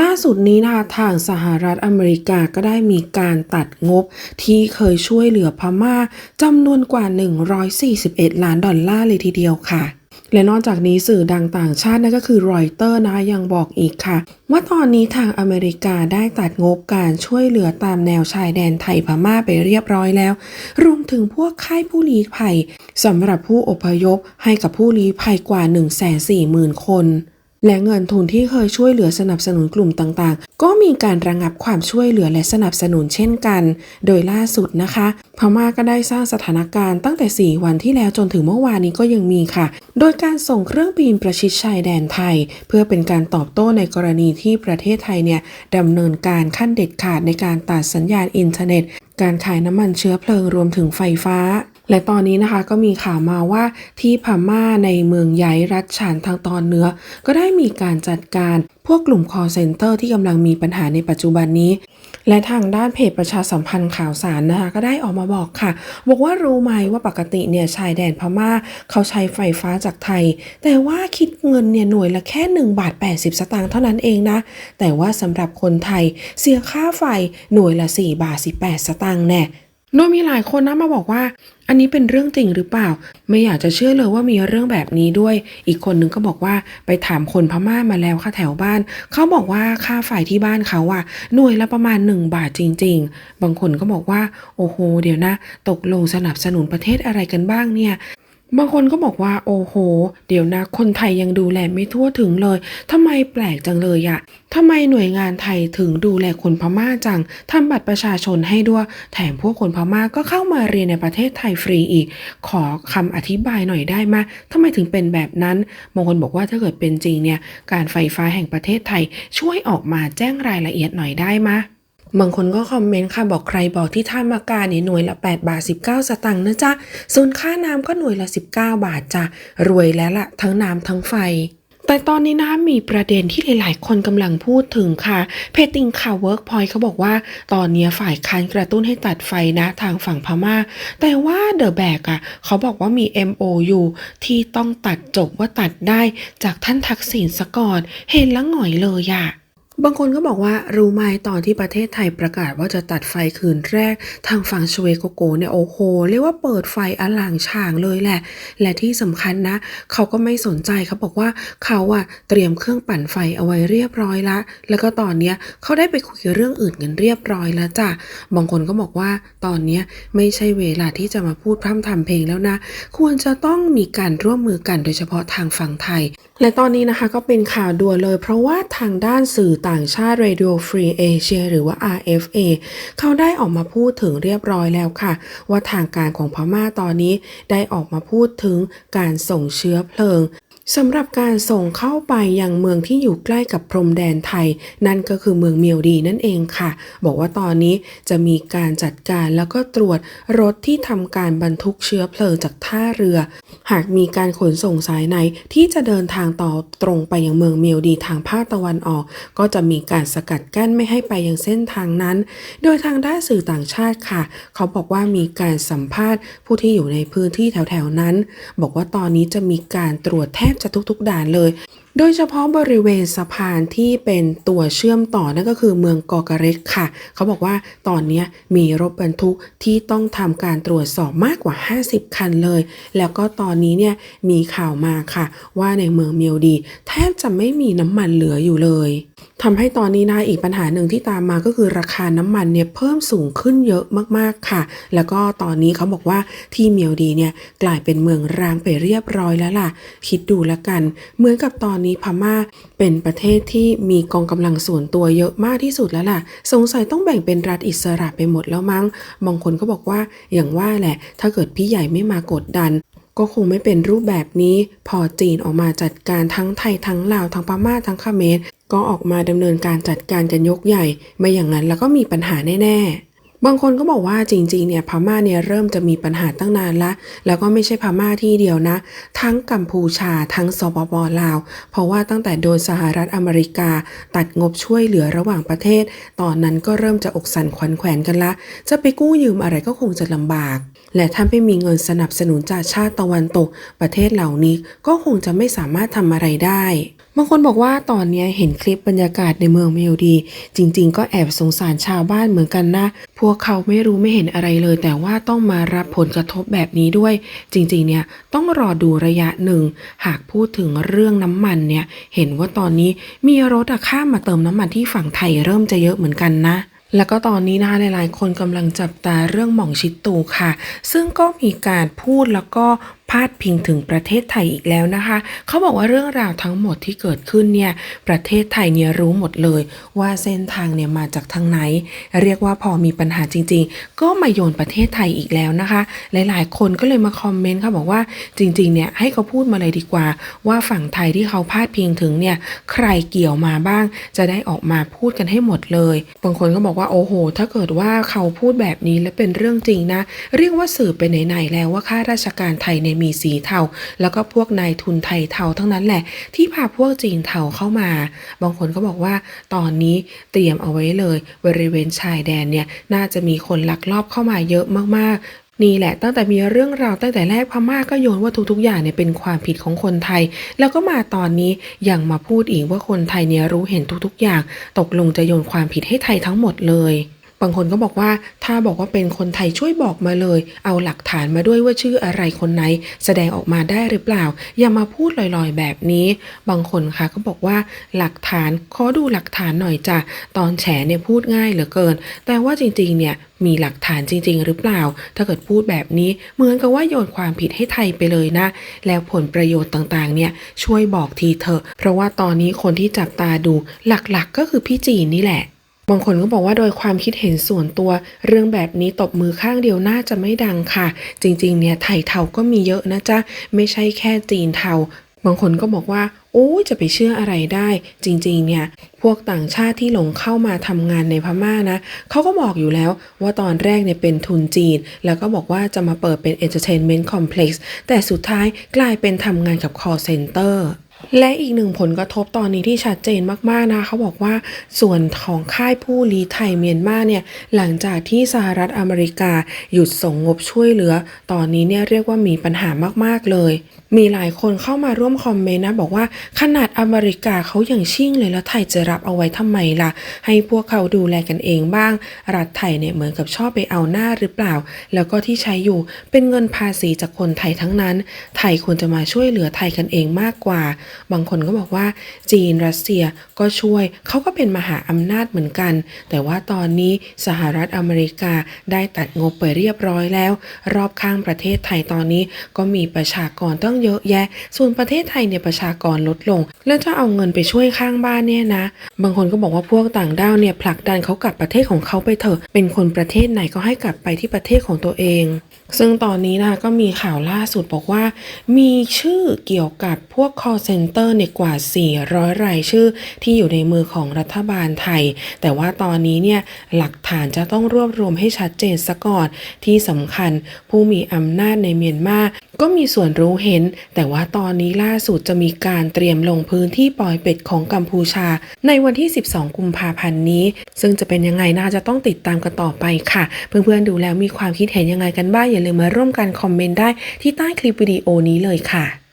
ล่าสุดนี้นะคะทางสหรัฐอเมริกาก็ได้มีการตัดงบที่เคยช่วยเหลือพม่าจำนวนกว่า 141 ล้านดอลลาร์เลยทีเดียวค่ะ และนอกจากนี้สื่อดังต่างชาตินั่นก็คือรอยเตอร์นะคะยังบอกอีกค่ะ ว่าตอนนี้ทางอเมริกาได้ตัดงบการช่วยเหลือตามแนวชายแดนไทยพม่าไปเรียบร้อยแล้ว รวมถึงพวกค่ายผู้ลี้ภัยสำหรับผู้อพยพให้กับผู้ลี้ภัยกว่า 140,000 คน และเงินทุนที่เคยช่วยเหลือสนับสนุนกลุ่มต่างๆ ก็มีการระงับความช่วยเหลือและสนับสนุนเช่นกัน โดยล่าสุดนะคะ พม่าก็ได้สร้างสถานการณ์ตั้งแต่ 4 วันที่แล้วจนถึงเมื่อวานนี้ก็ยังมีค่ะ โดยการส่งเครื่องบินประชิดชายแดนไทย เพื่อเป็นการตอบโต้ในกรณีที่ประเทศไทยเนี่ยดำเนินการขั้นเด็ดขาดในการตัดสัญญาณอินเทอร์เน็ต การขายน้ำมันเชื้อเพลิงรวมถึงไฟฟ้า และตอนนี้นะคะก็มีข่าวมาว่าที่พม่าในเมืองใหญ่รัฐฉานทางตอนเหนือ ก็ได้มีการจัดการพวกกลุ่ม call center ที่กำลังมีปัญหาในปัจจุบันนี้ และทางด้านเพจประชาสัมพันธ์ข่าวสารนะคะก็ได้ออกมาบอกค่ะ บอกว่ารู้ไหมว่าปกติเนี่ยชายแดนพม่าเขาใช้ไฟฟ้าจากไทย แต่ว่าคิดเงินเนี่ยหน่วยละแค่1บาท80 สตางค์เท่านั้นเองนะ แต่ว่าสำหรับคนไทยเสียค่าไฟหน่วยละ4บาท18 สตางค์แน่ โดยมีหลายคนนะมาบอกว่า อันนี้เป็นเรื่องจริงหรือเปล่า ไม่อยากจะเชื่อเลยว่ามีเรื่องแบบนี้ด้วย อีกคนนึงก็บอกว่าไปถามคนพม่ามาแล้วค่ะแถวบ้าน เขาบอกว่าค่าไฟที่บ้านเขาอะหน่วยละประมาณ 1 บาทจริง ๆ บางคนก็บอกว่า โอ้โห เดี๋ยวนะ ตกลงสนับสนุนประเทศอะไรกันบ้างเนี่ย บางคนก็บอกว่าโอ้โห เดี๋ยวนะ คนไทยยังดูแลไม่ทั่วถึงเลยทำไมแปลกจังเลยอะทำไมหน่วยงานไทยถึงดูแลคนพม่าจังทำบัตรประชาชนให้ด้วย แถมพวกคนพม่าก็เข้ามาเรียนในประเทศไทยฟรีอีก ขอคำอธิบายหน่อยได้ไหมทำไมถึงเป็นแบบนั้นบางคนบอกว่าถ้าเกิดเป็นจริงเนี่ย การไฟฟ้าแห่งประเทศไทยช่วยออกมาแจ้งรายละเอียดหน่อยได้ไหม บางคนก็คอมเมนต์ค่ะบอกใครบอกที่ท่ามากาเนี่ยหน่วยละ 8 บาท 19 สตังค์นะจ๊ะ ส่วนค่าน้ำก็หน่วยละ 19 บาทจ้ะ รวยแล้วละทั้งน้ำทั้งไฟแต่ตอนนี้นะมีประเด็นที่หลาย ๆ คนกำลังพูดถึงค่ะ เพจติงข่าวเวิร์กพอยเขาบอกว่า ตอนนี้ฝ่ายค้านกระตุ้นให้ตัดไฟนะทางฝั่งพม่า แต่ว่าเดอะแบกอะเขาบอกว่ามี MOU ที่ต้องตัดจบว่าตัดได้จากท่านทักษิณสก่อน เห็นล้วหงอยเลยอะ บางคนก็บอกว่ารู้ไหมตอนที่ประเทศไทยประกาศว่าจะตัดไฟคืนแรก ทางฝั่งชเวโกโกเนี่ยโอ้โหเรียกว่าเปิดไฟอลังฉางเลยแหละ และที่สำคัญนะ เขาก็ไม่สนใจเขาบอกว่าเขาอะเตรียมเครื่องปั่นไฟเอาไว้เรียบร้อยละ แล้วก็ตอนเนี้ยเขาได้ไปคุยเรื่องอื่นกันเรียบร้อยแล้วจ้ะบางคนก็บอกว่าตอนเนี้ยไม่ใช่เวลาที่จะมาพูดพร่ำทำเพลงแล้วนะ ควรจะต้องมีการร่วมมือกันโดยเฉพาะทางฝั่งไทยและตอนนี้นะคะก็เป็นข่าวด่วนเลยเพราะว่าทางด้านสื่อต่างชาติ Radio Free Asia หรือว่า RFA เขาได้ออกมาพูดถึงเรียบร้อยแล้วค่ะ ว่าทางการของพม่าตอนนี้ได้ออกมาพูดถึงการส่งเชื้อเพลิง สำหรับการส่งเข้าไปยังเมืองที่อยู่ใกล้กับพรมแดนไทย นั่นก็คือเมืองเมียวดีนั่นเองค่ะ บอกว่าตอนนี้จะมีการจัดการแล้วก็ตรวจรถที่ทำการบรรทุกเชื้อเพลิงจากท่าเรือ หากมีการขนส่งสายในที่จะเดินทางต่อตรงไปยังเมืองเมียวดีทางภาคตะวันออก ก็จะมีการสกัดกั้นไม่ให้ไปยังเส้นทางนั้น โดยทางด้านสื่อต่างชาติค่ะ เขาบอกว่ามีการสัมภาษณ์ผู้ที่อยู่ในพื้นที่แถวๆนั้น บอกว่าตอนนี้จะมีการตรวจแทบจะทุกๆด่านเลย โดยเฉพาะบริเวณสะพานที่เป็นตัวเชื่อมต่อนั่นก็คือเมืองกอกะเร็กค่ะ เขาบอกว่าตอนนี้มีรถบรรทุกที่ต้องทำการตรวจสอบมากกว่า 50 คันเลย แล้วก็ตอนนี้เนี่ยมีข่าวมาค่ะ ว่าในเมืองเมียวดี แทบจะไม่มีน้ำมันเหลืออยู่เลยทำให้ตอนนี้นะอีกปัญหาหนึ่งที่ตามมาก็คือราคาน้ำมันเนี่ยเพิ่มสูงขึ้นเยอะมากๆค่ะ แล้วก็ตอนนี้เขาบอกว่าที่เมียวดีเนี่ยกลายเป็นเมืองร้างไปเรียบร้อยแล้วล่ะ คิดดูแล้วกัน เหมือนกับตอนนี้พม่าเป็นประเทศที่มีกองกำลังส่วนตัวเยอะมากที่สุดแล้วล่ะ สงสัยต้องแบ่งเป็นรัฐอิสระไปหมดแล้วมั้ง บางคนก็บอกว่าอย่างว่าแหละ ถ้าเกิดพี่ใหญ่ไม่มากดดันก็คงไม่เป็นรูปแบบนี้พอจีนออกมาจัดการทั้งไทยทั้งลาวทั้งพม่าทั้งเขมรก็ออกมาดำเนินการจัดการกันยกใหญ่ ไม่อย่างนั้นแล้วก็มีปัญหาแน่ ๆ บางคนก็บอกว่าจริงๆเนี่ยพม่าเนี่ยเริ่มจะมีปัญหาตั้งนานละแล้วก็ไม่ใช่พม่าที่เดียวนะ ทั้งกัมพูชาทั้งสปปลาว เพราะว่าตั้งแต่โดนสหรัฐอเมริกา ตัดงบช่วยเหลือระหว่างประเทศ ตอนนั้นก็เริ่มจะอกสั่นขวัญแขวนกันละ จะไปกู้ยืมอะไรก็คงจะลำบาก และถ้าไม่มีเงินสนับสนุนจากชาติตะวันตก ประเทศเหล่านี้ก็คงจะไม่สามารถทำอะไรได้ บางคนบอกว่าตอนนี้เห็นคลิปบรรยากาศในเมืองเมลดี จริง ๆ ก็แอบสงสารชาวบ้านเหมือนกันนะ พวกเขาไม่รู้ไม่เห็นอะไรเลย แต่ว่าต้องมารับผลกระทบแบบนี้ด้วย จริง ๆ เนี่ยต้องรอดูระยะหนึ่ง หากพูดถึงเรื่องน้ำมันเนี่ย เห็นว่าตอนนี้มีรถอะข้ามมาเติมน้ำมันที่ฝั่งไทยเริ่มจะเยอะเหมือนกันนะแล้วก็ตอนนี้นะคะหลายๆ คนกำลังจับตาเรื่องหม่องชิดตูค่ะ ซึ่งก็มีการพูดแล้วก็ พาดพิงถึงประเทศไทยอีกแล้วนะคะ เขาบอกว่าเรื่องราวทั้งหมดที่เกิดขึ้นเนี่ย ประเทศไทยเนี่ยรู้หมดเลย ว่าเส้นทางเนี่ยมาจากทางไหน เรียกว่าพอมีปัญหาจริง ๆ ก็มาโยนประเทศไทยอีกแล้วนะคะ หลายๆ คนก็เลยมาคอมเมนต์ค่ะบอกว่าจริงๆ เนี่ยให้เขาพูดมาเลยดีกว่า ว่าฝั่งไทยที่เขาพาดพิงถึงเนี่ยใครเกี่ยวมาบ้าง จะได้ออกมาพูดกันให้หมดเลย บางคนก็บอกว่าโอ้โห ถ้าเกิดว่าเขาพูดแบบนี้และเป็นเรื่องจริงนะ เรียกว่าสื่อไปไหนๆแล้วว่าข้าราชการไทยเนี่ยมีสีเทา แล้วก็พวกนายทุนไทยเทาทั้งนั้นแหละ ที่พาพวกจีนเทาเข้ามา บางคนก็บอกว่าตอนนี้เตรียมเอาไว้เลย บริเวณชายแดนเนี่ยน่าจะมีคนลักลอบเข้ามาเยอะมากๆนี่แหละตั้งแต่มีเรื่องราวตั้งแต่แรกพม่าก็โยนว่าทุกๆอย่างเนี่ยเป็นความผิดของคนไทย แล้วก็มาตอนนี้ยังมาพูดอีกว่าคนไทยเนี่ยรู้เห็นทุกๆอย่าง ตกลงจะโยนความผิดให้ไทยทั้งหมดเลยางคนก็บอกว่าถ้าบอกว่าเป็นคนไทยช่วยบอกมาเลย เอาหลักฐานมาด้วยว่าชื่ออะไรคนไหน แสดงออกมาได้หรือเปล่า อย่ามาพูดลอยๆ แบบนี้ บางคนค่ะก็บอกว่าหลักฐานขอดูหลักฐานหน่อยจ้ะตอนแฉเนี่ยพูดง่ายเหลือเกิน แต่ว่าจริงๆเนี่ยมีหลักฐานจริง ๆ หรือเปล่า ถ้าเกิดพูดแบบนี้เหมือนกับว่าโยนความผิดให้ไทยไปเลยนะ แล้วผลประโยชน์ต่างๆ เนี่ยช่วยบอกทีเถอะ เพราะว่าตอนนี้คนที่จับตาดูหลักๆก็คือพี่จีนนี่แหละ บางคนก็บอกว่าโดยความคิดเห็นส่วนตัว เรื่องแบบนี้ตบมือข้างเดียวน่าจะไม่ดังค่ะ จริงๆ เนี่ยไทยเทาก็มีเยอะนะจ๊ะ ไม่ใช่แค่จีนเทา บางคนก็บอกว่าโอ้จะไปเชื่ออะไรได้ จริงๆ เนี่ย พวกต่างชาติที่หลงเข้ามาทำงานในพม่านะเขาก็บอกอยู่แล้วว่าตอนแรกเนี่ยเป็นทุนจีน แล้วก็บอกว่าจะมาเปิดเป็น Entertainment Complex แต่สุดท้ายกลายเป็นทำงานกับ call center และอีกหนึ่งผลกระทบตอนนี้ที่ชัดเจนมากๆนะเขาบอกว่าส่วนของค่ายผู้ลี้ไทยเมียนมาเนี่ยหลังจากที่สหรัฐอเมริกาหยุดส่งงบช่วยเหลือ ตอนนี้เนี่ยเรียกว่ามีปัญหามากๆเลย มีหลายคนเข้ามาร่วมคอมเมนต์นะบอกว่าขนาดอเมริกาเขาอย่างชิ่งเลยแล้วไทยจะรับเอาไว้ทำไมล่ะ ให้พวกเขาดูแลกันเองบ้าง รัฐไทยเนี่ยเหมือนกับชอบไปเอาหน้าหรือเปล่า แล้วก็ที่ใช้อยู่เป็นเงินภาษีจากคนไทยทั้งนั้น ไทยควรจะมาช่วยเหลือไทยกันเองมากกว่าบางคนก็บอกว่าจีนรัสเซียก็ช่วยเขาก็เป็นมหาอำนาจเหมือนกัน แต่ว่าตอนนี้สหรัฐอเมริกาได้ตัดงบไปเรียบร้อยแล้ว รอบข้างประเทศไทยตอนนี้ก็มีประชากรต้องเยอะแยะ ส่วนประเทศไทยเนี่ยประชากรลดลง แล้วจะเอาเงินไปช่วยข้างบ้านเนี่ยนะ บางคนก็บอกว่าพวกต่างด้าวเนี่ยผลักดันเขากลับประเทศของเขาไปเถอะ เป็นคนประเทศไหนก็ให้กลับไปที่ประเทศของตัวเอง ซึ่งตอนนี้นะก็มีข่าวล่าสุดบอกว่า มีชื่อเกี่ยวกับพวก call center เนี่ยกว่า 400 รายชื่อที่อยู่ในมือของรัฐบาลไทย แต่ว่าตอนนี้เนี่ยหลักฐานจะต้องรวบรวมให้ชัดเจนซะก่อนที่สำคัญผู้มีอำนาจในเมียนมา ก็มีส่วนรู้เห็น แต่ว่าตอนนี้ล่าสุดจะมีการเตรียมลงพื้นที่ปล่อยเป็ดของกัมพูชา ในวันที่ 12 กุมภาพันธ์นี้ ซึ่งจะเป็นยังไงน่าจะต้องติดตามกันต่อไปค่ะ เพื่อนๆดูแล้วมีความคิดเห็นยังไงกันบ้างอย่าลืมมาร่วมกันคอมเมนต์ได้ที่ใต้คลิปวิดีโอนี้เลยค่ะ